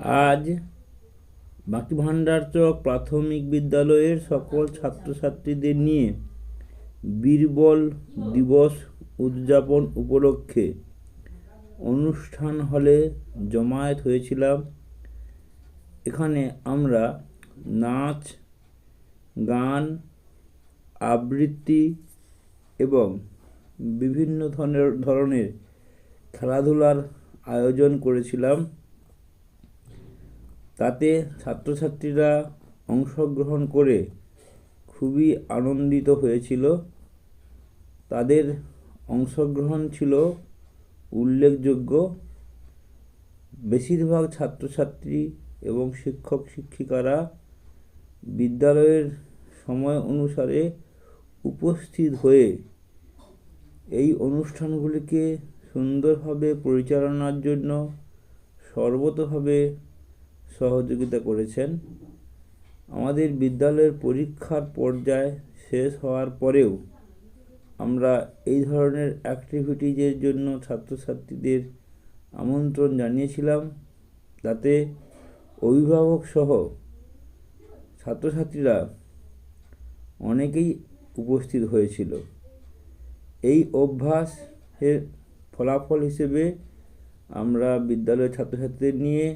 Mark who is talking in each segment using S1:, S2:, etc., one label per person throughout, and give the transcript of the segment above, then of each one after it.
S1: আজ বাকি ভান্ডার চক প্রাথমিক বিদ্যালয়ের সকল ছাত্রছাত্রীদের নিয়ে বীরবল দিবস উদযাপন উপলক্ষে অনুষ্ঠান হলে জমায়েত হয়েছিলাম। এখানে আমরা নাচ, গান, আবৃত্তি এবং বিভিন্ন ধরনের ধরনের খেলাধুলার আয়োজন করেছিলাম। তাতে ছাত্রছাত্রীরা অংশগ্রহণ করে খুবই আনন্দিত হয়েছিল। তাদের অংশগ্রহণ ছিল উল্লেখযোগ্য। বেশিরভাগ ছাত্রছাত্রী এবং শিক্ষক শিক্ষিকারা বিদ্যালয়ের সময় অনুসারে উপস্থিত হয়ে এই অনুষ্ঠানগুলিকে সুন্দরভাবে পরিচালনার জন্য সর্বতোভাবে সহযোগিতা করেছেন। আমাদের বিদ্যালয়ের পরীক্ষার পর্যায় শেষ হওয়ার পরেও আমরা এই ধরনের অ্যাক্টিভিটিজের জন্য ছাত্রছাত্রীদের আমন্ত্রণ জানিয়েছিলাম তাতে অভিভাবক সহ ছাত্রছাত্রীরা অনেকেই উপস্থিত হয়েছিল। এই অভ্যাসের ফলাফল হিসেবে আমরা বিদ্যালয়ের ছাত্রছাত্রীদের নিয়ে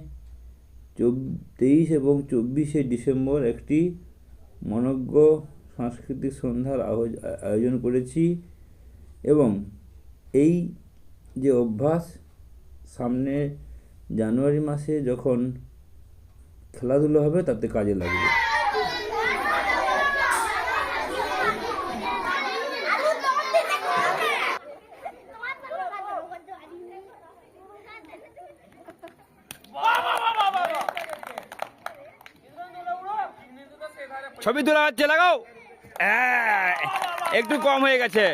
S1: তেইশ এবং চব্বিশে ডিসেম্বর একটি মনজ্ঞ সাংস্কৃতিক সন্ধ্যার আয়োজন করেছি এবং এই যে অভ্যাস সামনে জানুয়ারি মাসে যখন খেলাধুলো হবে তাতে কাজে লাগবে।
S2: ছবি তোলা হচ্ছে লাগাও। একটু কম হয়ে গেছে।